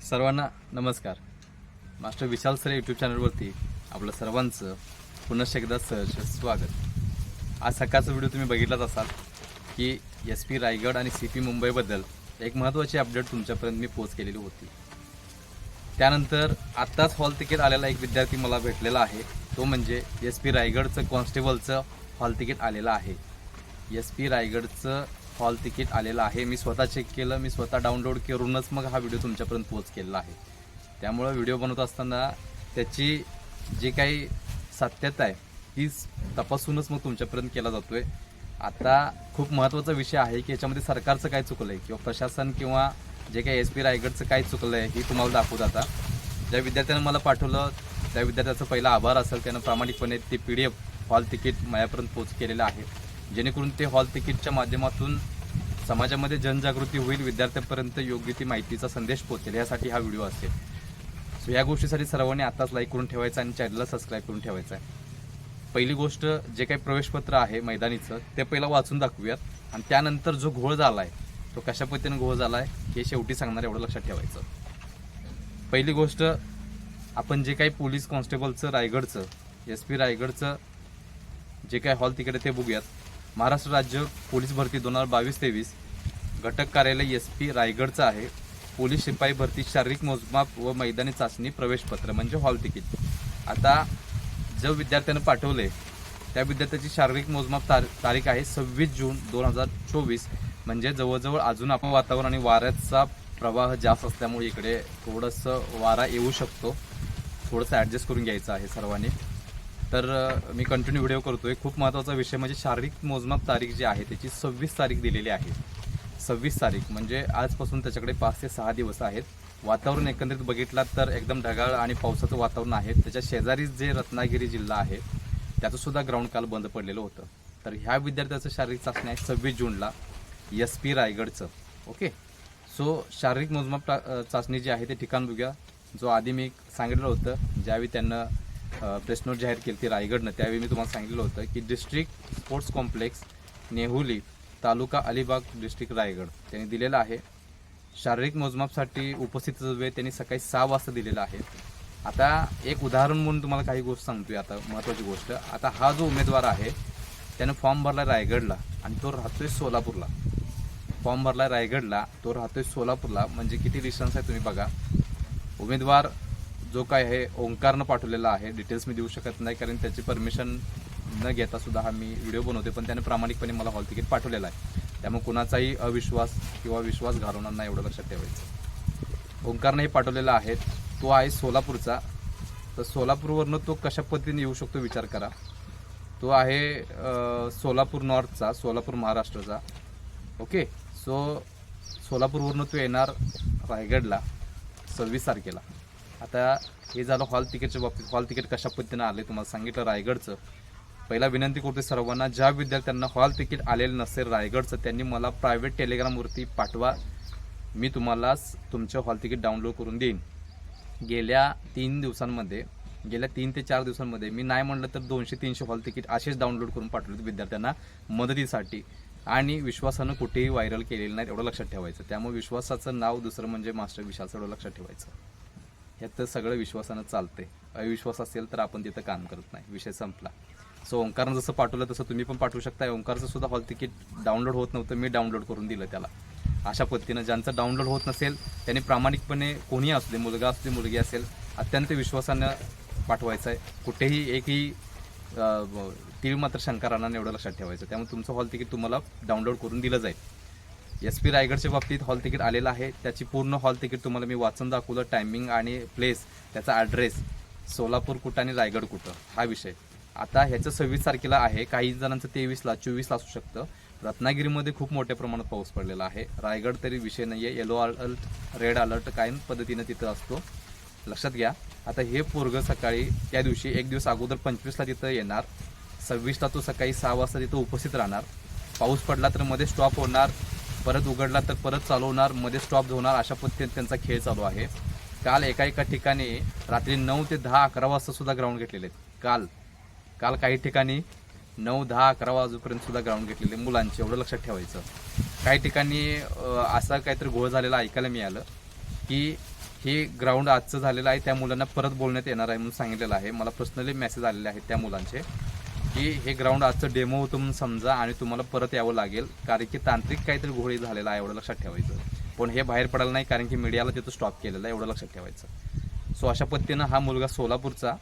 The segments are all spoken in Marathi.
सर्वांना नमस्कार. मास्टर विशाल सर यूट्यूब चॅनलवरती आपलं सर्वांचं पुनश्च एकदा सहर्ष स्वागत. आज सकाळचा व्हिडिओ तुम्ही बघितलाच असाल की एस पी रायगड आणि सी पी मुंबईबद्दल एक महत्त्वाची अपडेट तुमच्यापर्यंत मी पोच केलेली होती. त्यानंतर आत्ताच हॉल तिकीट आलेला एक विद्यार्थी मला भेटलेला आहे. तो म्हणजे एस पी रायगडचं कॉन्स्टेबलचं हॉल तिकीट आलेलं आहे. एस पी रायगडचं हॉल तिकीट आलेलं आहे. मी स्वतः चेक केलं मी स्वतः डाउनलोड करूनच मग हा व्हिडिओ तुमच्यापर्यंत पोच केलेला आहे. त्यामुळं व्हिडिओ बनवत असताना त्याची जी काही सत्यता आहे ती तपासूनच मग तुमच्यापर्यंत केला जातो आहे आता खूप महत्त्वाचा विषय आहे की याच्यामध्ये सरकारचं काय चुकलं आहे किंवा प्रशासन किंवा जे काही एस पी रायगडचं काय चुकलं आहे हे तुम्हाला दाखवत आता. ज्या विद्यार्थ्यानं मला पाठवलं त्या विद्यार्थ्याचं पहिला आभार असेल त्यानं प्रामाणिकपणे ते P D F hall ticket माझ्यापर्यंत पोच केलेलं आहे. जेणेकरून ते हॉल तिकीटच्या माध्यमातून समाजामध्ये जनजागृती होईल विद्यार्थ्यांपर्यंत योग्य ती माहितीचा संदेश पोहोचेल यासाठी हा व्हिडिओ असेल. सो या गोष्टीसाठी सर्वांनी आताच लाईक करून ठेवायचा आणि चॅनलला सबस्क्राईब करून ठेवायचं आहे. पहिली गोष्ट जे काही प्रवेशपत्र आहे मैदानीचं ते पहिलं वाचून दाखवूयात. आणि त्यानंतर जो घोळ झाला आहे तो कशा पद्धतीनं घोळ झाला आहे हे शेवटी सांगणार एवढं लक्षात ठेवायचं. पहिली गोष्ट आपण जे काही पोलीस कॉन्स्टेबलचं रायगडचं एस पी रायगडचं जे काही हॉल तिकडे ते बघूयात. महाराष्ट्र राज्य पोलीस भरती दोन हजार बावीस तेवीस. घटक कार्यालय एस पी रायगडचं आहे. पोलीस शिपाई भरती शारीरिक मोजमाप व मैदानी चाचणी प्रवेशपत्र म्हणजे हॉल तिकीट. आता जो विद्यार्थ्यानं पाठवले त्या विद्यार्थ्याची शारीरिक मोजमाप तार तारीख आहे सव्वीस जून दोन हजार चोवीस. म्हणजे जवळजवळ अजून आपण वातावरण आणि वाऱ्याचा प्रवाह जास्त असल्यामुळे इकडे थोडंसं वारा येऊ शकतो. थोडंसं ॲडजस्ट करून घ्यायचं आहे सर्वांनी. तर मी कंटिन्यू व्हिडिओ करतोय. खूप महत्त्वाचा विषय म्हणजे शारीरिक मोजमाप तारीख जी आहे त्याची सव्वीस तारीख दिलेली आहे. सव्वीस तारीख म्हणजे आजपासून त्याच्याकडे पाच ते सहा दिवस आहेत. वातावरण एकंदरीत बघितलात तर एकदम ढगाळ आणि पावसाचं वातावरण आहे. त्याच्या शेजारीच जे रत्नागिरी जिल्हा आहे त्याचं सुद्धा ग्राउंड काल बंद पडलेलं होतं. तर ह्या विद्यार्थ्याचं शारीरिक चाचणी आहे सव्वीस जूनला एस पी रायगडचं. ओके? सो शारीरिक मोजमाप टा- चाचणी जी आहे ते ठिकाण बघूया. जो आधी मी सांगितलं होतं ज्यावेळी त्यांना प्रेस नोट जाहीर केली ती रायगडनं. त्यावेळी मी तुम्हाला सांगितलं होतं की district sports complex Nehuli taluka Alibag district Raigad. त्यांनी दिलेलं आहे. शारीरिक मोजमापसाठी उपस्थित वेळ त्यांनी सकाळी सहा वाजता दिलेला आहे. आता एक उदाहरण म्हणून तुम्हाला काही गोष्ट सांगतोय आता महत्त्वाची गोष्ट. आता हा जो उमेदवार आहे त्यानं फॉर्म भरला रायगडला आणि तो राहतोय सोलापूरला. फॉर्म भरला रायगडला तो राहतोय सोलापूरला. म्हणजे किती डिस्टन्स आहे तुम्ही बघा. उमेदवार जो काय आहे ओंकारनं पाठवलेला आहे डिटेल्स मी देऊ शकत नाही कारण त्याची परमिशन न घेता सुद्धा हा मी व्हिडिओ बनवते पण त्याने प्रामाणिकपणे मला हॉल तिकीट पाठवलेलं आहे. त्यामुळे कुणाचाही अविश्वास किंवा विश्वास घालवणार नाही एवढं लक्षात ठेवायचं. ओंकारनं हे पाठवलेलं आहे. तो आहे सोलापूरचा. तर सोलापूरवरनं तो कशा पद्धतीने येऊ शकतो विचार करा. तो आहे सोलापूर नॉर्थचा सोलापूर महाराष्ट्राचा. ओके? सो सोलापूरवरनं तो येणार रायगडला सव्वीस तारखेला. आता हे झालं हॉल तिकीटच्या बाबतीत. हॉल तिकीट कशा पद्धतीनं आले तुम्हाला सांगितलं रायगडचं. पहिला विनंती करते सर्वांना ज्या विद्यार्थ्यांना हॉल तिकीट आलेलं नसेल रायगडचं त्यांनी मला प्रायव्हेट टेलिग्रामवरती पाठवा. मी तुम्हाला तुमचं हॉल तिकीट डाउनलोड करून देईन. गेल्या तीन दिवसांमध्ये गेल्या तीन ते चार दिवसांमध्ये मी नाही म्हणलं तर दोनशे तीनशे हॉल तिकीट असेच डाउनलोड करून पाठवले विद्यार्थ्यांना मदतीसाठी. आणि विश्वासानं कुठेही व्हायरल केलेलं नाही एवढं लक्षात ठेवायचं. त्यामुळे विश्वासाचं नाव दुसरं म्हणजे मास्टर विशालचं एवढं लक्षात ठेवायचं. ह्यात तर सगळं विश्वासानं चालते अविश्वास असेल तर आपण तिथं काम करत नाही. विषय संपला. सो ओंकारनं जसं पाठवलं तसं तुम्ही पण पाठवू शकता ओंकारचं सुद्धा हॉल तिकीट डाउनलोड होत नव्हतं. मी डाउनलोड करून दिलं त्याला. अशा पद्धतीनं ज्यांचं डाउनलोड होत नसेल त्यांनी प्रामाणिकपणे कोणीही असू दे मुलगा असू दे मुलगी असेल अत्यंत विश्वासानं पाठवायचं आहे कुठेही एकही टी व्ही मात्र शंकरांना एवढं लक्षात ठेवायचं. त्यामुळे तुमचं हॉल तिकीट तुम्हाला डाउनलोड करून दिलं जाईल. एस पी रायगडच्या बाबतीत हॉल तिकीट आलेलं आहे. त्याची पूर्ण हॉल तिकीट तुम्हाला मी वाचून दाखवलं. टायमिंग आणि प्लेस त्याचा ॲड्रेस सोलापूर कुठं आणि रायगड कुठं हा विषय. आता ह्याचं सव्वीस तारखेला आहे. काही जणांचं तेवीसला चोवीसला असू शकतं. रत्नागिरीमध्ये खूप मोठ्या प्रमाणात पाऊस पडलेला आहे. रायगड तरी विषय नाही आहे येलो अलर्ट रेड अलर्ट कायम पद्धतीनं तिथं असतो. लक्षात घ्या. आता हे पोरग सकाळी त्या दिवशी एक दिवस अगोदर पंचवीसला तिथं येणार. सव्वीसला तो सकाळी सहा वाजता तिथं उपस्थित राहणार. पाऊस पडला तर मध्ये स्टॉप होणार. परत उघडला तर परत चालू होणार मध्ये स्टॉप होणार अशा पद्धतीने त्यांचा खेळ चालू आहे. काल एका एका ठिकाणी रात्री नऊ ते दहा अकरा वाजता सुद्धा ग्राउंड घेतलेले आहेत. काल काल काही ठिकाणी नऊ दहा अकरा वाजूपर्यंत सुद्धा ग्राउंड घेतलेले मुलांचे एवढं लक्षात ठेवायचं. काही ठिकाणी असा काहीतरी घोळ झालेला ऐकायला मिळालं की हे ग्राउंड आजचं झालेलं आहे त्या मुलांना परत बोलण्यात येणार आहे म्हणून सांगितलेलं आहे. मला पर्सनली मेसेज आलेले आहेत त्या मुलांचे. की हे ग्राउंड आजचं डेमो होतं म्हणून समजा आणि तुम्हाला परत यावं लागेल. कारण की तांत्रिक काहीतरी घोळी झालेला आहे एवढं लक्षात ठेवायचं. पण हे बाहेर पडायला नाही कारण की मीडियाला तिथं स्टॉप केलेलं आहे एवढं लक्षात ठेवायचं. सो अशा पद्धतीनं हा मुलगा सोलापूरचा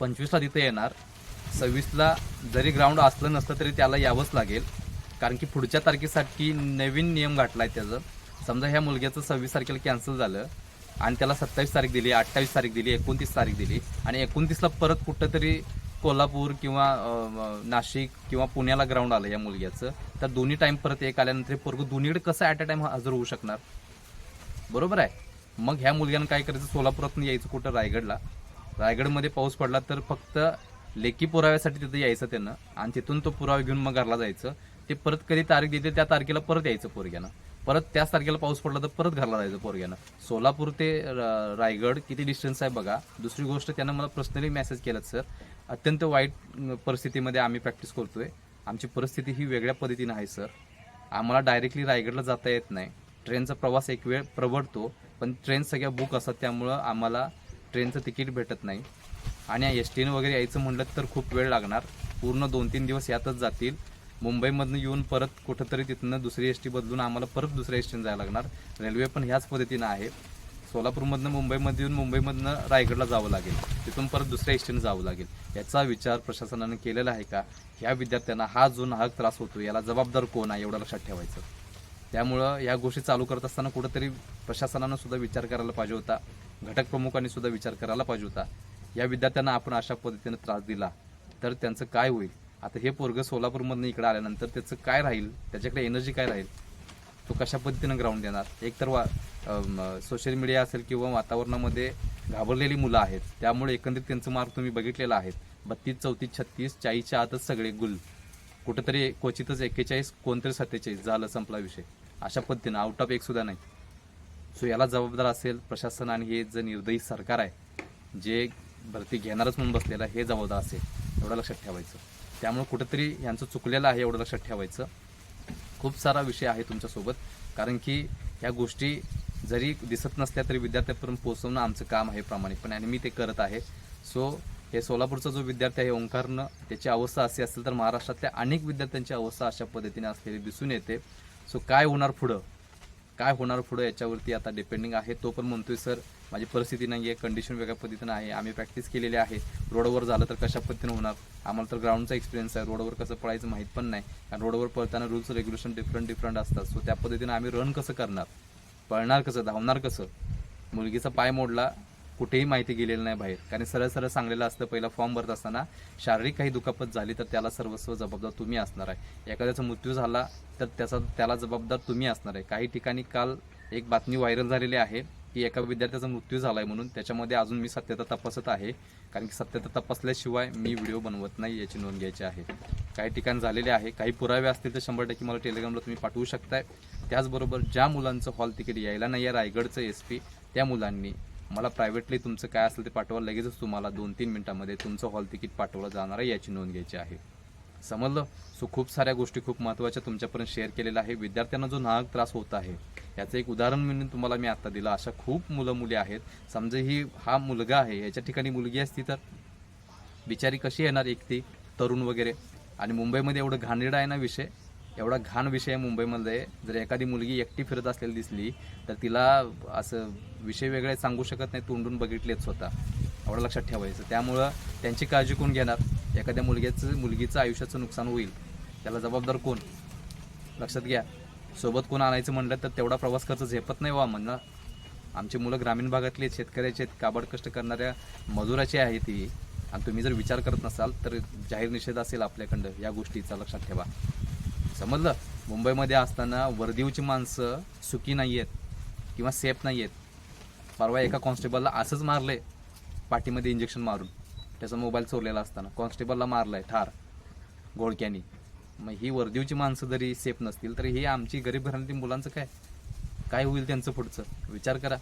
पंचवीसला तिथे येणार. सव्वीसला जरी ग्राउंड असलं नसलं तरी त्याला यावंच लागेल. कारण की पुढच्या तारखेसाठी नवीन नियम घातला आहे त्याचं. समजा ह्या मुलग्याचं सव्वीस तारखेला कॅन्सल झालं आणि त्याला सत्तावीस तारीख दिली अठ्ठावीस तारीख दिली एकोणतीस तारीख दिली आणि एकोणतीसला परत कुठं तरी कोल्हापूर किंवा नाशिक किंवा पुण्याला ग्राउंड आलं या मुलग्याचं. तर दोन्ही टाइम परत एक आल्यानंतर पोरग दोन्हीकडे कसं ॲट अ टाइम हजर होऊ शकणार? बरोबर आहे. मग ह्या मुलग्यानं काय करायचं? सोलापुरातून यायचं कुठं? रायगडला. रायगडमध्ये पाऊस पडला तर फक्त लेखी पुराव्यासाठी तिथं यायचं त्यानं. आणि तिथून तो पुरावा घेऊन मग घरला जायचं. ते परत कधी तारीख देते त्या तारखेला परत यायचं पोरग्यानं. परत त्याच तारखेला पाऊस पडला तर परत घरला जायचं पोरग्यानं. सोलापूर ते र- रायगड किती डिस्टन्स आहे बघा. दुसरी गोष्ट त्यानं मला पर्सनली मेसेज केलं सर अत्यंत वाईट परिस्थितीमध्ये आम्ही प्रॅक्टिस करतोय. आमची परिस्थिती ही वेगळ्या पद्धतीनं आहे सर आम्हाला डायरेक्टली रायगडला जाता येत नाही. ट्रेनचा प्रवास एक वेळ प्रवडतो पण ट्रेन सगळ्या बुक असतात त्यामुळं आम्हाला ट्रेनचं तिकीट भेटत नाही. आणि एस टीनं वगैरे यायचं म्हटलं तर खूप वेळ लागणार. पूर्ण दोन तीन दिवस यातच जातील. मुंबईमधनं येऊन परत कुठंतरी तिथनं दुसरी एस टी बदलून आम्हाला परत दुसऱ्या एस टीनं जायला लागणार. रेल्वे पण ह्याच पद्धतीनं आहे. सोलापूरमधनं मुंबईमध्ये येऊन मुंबईमधनं रायगडला जावं लागेल. तिथून परत दुसऱ्या एस टीनं जावं लागेल. याचा विचार प्रशासनानं केलेला आहे का? ह्या विद्यार्थ्यांना हा जो नाहक त्रास होतो याला जबाबदार कोण आहे एवढं लक्षात ठेवायचं. त्यामुळं या गोष्टी चालू करत असताना कुठंतरी प्रशासनानं सुद्धा विचार करायला पाहिजे होता. घटक प्रमुखांनी सुद्धा विचार करायला पाहिजे होता. या विद्यार्थ्यांना आपण अशा पद्धतीने त्रास दिला तर त्यांचं काय होईल? आता हे पोरग सोलापूरमधनं इकडे आल्यानंतर त्याचं काय राहील? त्याच्याकडे एनर्जी काय राहील? तो कशा पद्धतीनं ग्राउंड देणार? एक तर वा सोशल मीडिया असेल किंवा वातावरणामध्ये घाबरलेली मुलं आहेत. त्यामुळे एकंदरीत त्यांचं मार्क तुम्ही बघितलेला आहेत. बत्तीस चौतीस छत्तीस चाळीसच्या आतच सगळे गुल. कुठंतरी क्वचितच एक्केचाळीस कोणतरी सत्तेचाळीस झालं संपला विषय. अशा पद्धतीनं आउट ऑफ एक सुद्धा नाही. सो याला जबाबदार असेल प्रशासन आणि हे जे निर्दयी सरकार आहे जे भरती घेणारच म्हणून बसलेलं हे जबाबदार असेल. एवढं लक्षात ठेवायचं. त्यामुळे कुठंतरी यांचं चुकलेलं आहे एवढं लक्षात ठेवायचं. खूप सारा विषय आहे तुमच्यासोबत कारण की ह्या गोष्टी जरी दिसत नसल्या तरी विद्यार्थ्यांपर्यंत पोहोचवणं आमचं काम आहे प्रामाणिकपणे आणि मी ते करत आहे. सो हे सोलापूरचा जो विद्यार्थी आहे ओंकारनं त्याची अवस्था अशी असेल तर महाराष्ट्रातल्या अनेक विद्यार्थ्यांची अवस्था अशा पद्धतीने असलेली दिसून येते. सो काय होणार पुढं? काय होणार पुढं याच्यावरती आता डिपेंडिंग आहे. तो पण म्हणतोय सर माझी परिस्थिती नाही आहे कंडिशन वेगळ्या पद्धतीनं आहे. आम्ही प्रॅक्टिस केलेली आहे. रोडवर झालं तर कशा पद्धतीनं होणार? आम्हाला तर ग्राउंडचा एक्सपिरियन्स आहे. रोडवर कसं पळायचं माहीत पण नाही. कारण रोडवर पळताना रूल्स रेग्युलेशन डिफरंट डिफरंट असतात. सो त्या पद्धतीनं आम्ही रन कसं करणार? पळणार कसं? धावणार कसं? मुलगीचा पाय मोडला कुठेही माहिती गेलेली नाही बाहेर. कारण सरळ सरळ सांगलेलं असतं पहिला फॉर्म भरत असताना शारीरिक काही दुखापत झाली तर त्याला सर्वस्व जबाबदार तुम्ही असणार आहे. एखाद्याचा मृत्यू झाला तर त्याचा त्याला जबाबदार तुम्ही असणार आहे. काही ठिकाणी काल एक बातमी व्हायरल झालेली आहे. की एका विद्यार्थ्याचा मृत्यू झाला आहे म्हणून. त्याच्यामध्ये अजून मी सत्यता तपासत आहे. कारण की सत्यता तपासल्याशिवाय मी व्हिडिओ बनवत नाही याची नोंद घ्यायची आहे. काही ठिकाण झालेले आहे. काही पुरावे असतील तर शंभर टक्के मला टेलिग्रामला तुम्ही पाठवू शकताय. त्याचबरोबर ज्या मुलांचं हॉल तिकीट यायला नाही आहे रायगडचं एस पी त्या मुलांनी मला प्रायव्हेटली तुमचं काय असेल ते पाठवा. लगेचच तुम्हाला दोन तीन मिनिटांमध्ये तुमचं हॉल तिकीट पाठवलं जाणार आहे याची नोंद घ्यायची आहे. समजलं? सो खूप साऱ्या गोष्टी खूप महत्त्वाच्या तुमच्यापर्यंत शेअर केलेल्या आहे. विद्यार्थ्यांना जो नाहक त्रास होत आहे याचं एक उदाहरण म्हणून तुम्हाला मी आता दिलं. अशा खूप मुलं मुली आहेत. समजा ही हा मुलगा आहे याच्या ठिकाणी मुलगी असती तर बिचारी कशी येणार एकटी? तरुण वगैरे. आणि मुंबईमध्ये एवढं घाणेरडा आहे ना विषय? एवढा घाण विषय आहे मुंबईमध्ये. जर एखादी मुलगी एकटी फिरत असलेली दिसली तर तिला असं विषय वेगळे सांगू शकत नाही तोंडून बघितलेच स्वतः. एवढं लक्षात ठेवायचं. त्यामुळं त्यांची काळजी कोण घेणार? एखाद्या मुलग्याचं मुलगीचं आयुष्याचं नुकसान होईल. त्याला जबाबदार कोण? लक्षात घ्या. सोबत कोण आणायचं म्हणलं तर तेवढा प्रवास खर्च झेपत नाही वा म्हणणं आमची मुलं ग्रामीण भागातली आहेत, आहेत काबड कष्ट करणाऱ्या मजुराची आहे ती. आणि तुम्ही जर विचार करत नसाल तर जाहीर निषेध असेल आपल्याकडं या गोष्टीचा लक्षात ठेवा. समजलं? मुंबईमध्ये असताना वर्दीवची माणसं सुखी नाही आहेत किंवा सेफ नाही आहेत. परवा एका कॉन्स्टेबलला असंच मारलंय पाठीमध्ये इंजेक्शन मारून. त्याचा मोबाईल चोरलेला असताना. कॉन्स्टेबलला मारलाय ठार. घोळक्यानी. मग ही वर्दीवची माणसं जरी सेफ नसतील तर ही आमची गरीब घरातील मुलांचं काय? काय होईल त्यांचं पुढचं? विचार करा.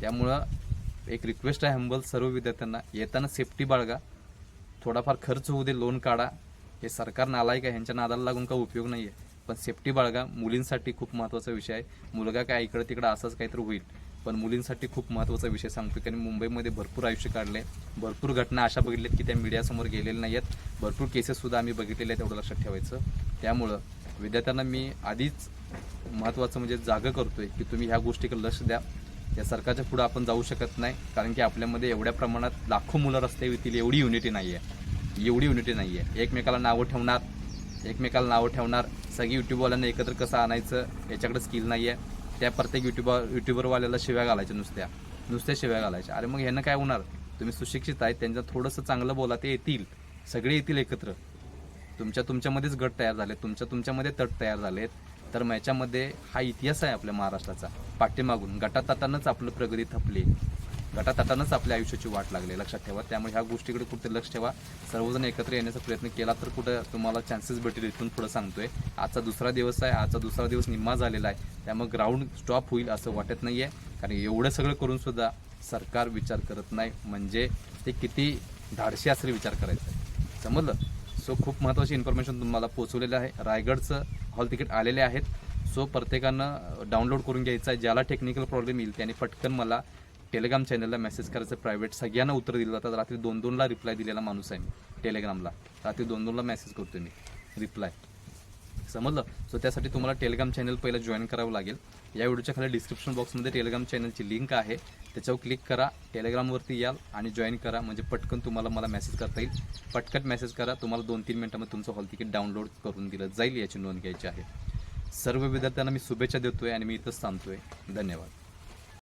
त्यामुळं एक रिक्वेस्ट आहे हंबल सर्व विद्यार्थ्यांना येताना सेफ्टी बाळगा. थोडाफार खर्च होऊ दे लोन काढा. हे सरकार नालायक आहे ह्यांच्या नादाला लागून का उपयोग नाही आहे पण सेफ्टी बाळगा. मुलींसाठी खूप महत्त्वाचा विषय आहे. मुलगा काय इकडं तिकडं असंच काहीतरी होईल. पण मुलींसाठी खूप महत्त्वाचा विषय सांगतो कारण मुंबईमध्ये भरपूर आयुष्य काढले भरपूर घटना अशा बघितल्यात की त्या मीडियासमोर गेलेल्या नाही आहेत भरपूर केसेससुद्धा आम्ही बघितलेल्या आहेत एवढं लक्षात ठेवायचं. त्यामुळं विद्यार्थ्यांना मी आधीच महत्त्वाचं म्हणजे जागं करतोय की तुम्ही ह्या गोष्टीकडे लक्ष द्या. या सरकारच्या पुढं आपण जाऊ शकत नाही कारण की आपल्यामध्ये एवढ्या प्रमाणात लाखो मुलं रस्ते येतील एवढी युनिटी नाही आहे एवढी युनिटी नाही आहे एकमेकाला नावं ठेवणार एकमेकाला नावं ठेवणार. सगळी युट्यूबवाल्यांना एकत्र कसं आणायचं? याच्याकडे स्किल नाही आहे त्या प्रत्येक युट्यूबर युट्यूबरवाल्याला शिव्या घालायच्या नुसत्या. नुसत्या शिव्या घालायच्या. अरे मग ह्यानं काय होणार? तुम्ही सुशिक्षित आहे त्यांचं थोडंसं चांगलं बोला ते येतील. सगळे येतील एकत्र. तुमच्या तुमच्यामध्येच गट तयार झाले तुमच्या तुमच्यामध्ये तट तयार झालेत. तर मग याच्यामध्ये हा इतिहास आहे आपल्या महाराष्ट्राचा. पाठीमागून गटाताटानंच आपलं प्रगती थपली. गटातटानंच आपल्या आयुष्याची वाट लागली लक्षात ठेवा. त्यामुळे ह्या गोष्टीकडे कुठे लक्ष ठेवा. सर्वजण एकत्र येण्याचा प्रयत्न केला तर कुठं तुम्हाला चान्सेस भेटेल इथून पुढे सांगतोय. आजचा दुसरा दिवस आहे आजचा दुसरा दिवस निम्मा झालेला आहे. त्यामुळे ग्राउंड स्टॉप होईल असं वाटत नाही आहे कारण एवढं सगळं करून सुद्धा सरकार विचार करत नाही. म्हणजे ते किती धाडशी असेल विचार करायचा आहे. समजलं? सो खूप महत्त्वाची इन्फॉर्मेशन तुम्हाला पोहोचवलेलं आहे. रायगडचं हॉल तिकीट आलेले आहेत. सो प्रत्येकानं डाउनलोड करून घ्यायचं आहे. ज्याला टेक्निकल प्रॉब्लेम येईल त्याने पटकन मला टेलिग्राम चॅनलला मेसेज करायचं प्रायव्हेट सगळ्यांना उत्तर दिलं जातात रात्री दोन दोनला रिप्लाय दिलेला माणूस आहे मी टेलिग्रामला रात्री दोन दोनला मेसेज करतो मी रिप्लाय समजलं? सो त्यासाठी तुम्हाला टेलिग्राम चॅनल पहिलं जॉईन करावं लागेल. या व्हिडिओच्या खाली डिस्क्रिप्शन बॉक्समध्ये टेलिग्राम चॅनलची लिंक आहे. त्याच्यावर क्लिक करा टेलिग्रामवरती याल आणि जॉईन करा. म्हणजे पटकन तुम्हाला मला मेसेज करता येईल. पटकन मेसेज करा. तुम्हाला दोन तीन मिनटामध्ये तुमचं हॉल तिकीट डाउनलोड करून दिलं जाईल. याची नोंद घ्यायची आहे. सर्व विद्यार्थ्यांना मी शुभेच्छा देतोय आणि मी इथंच थांबतोय. धन्यवाद.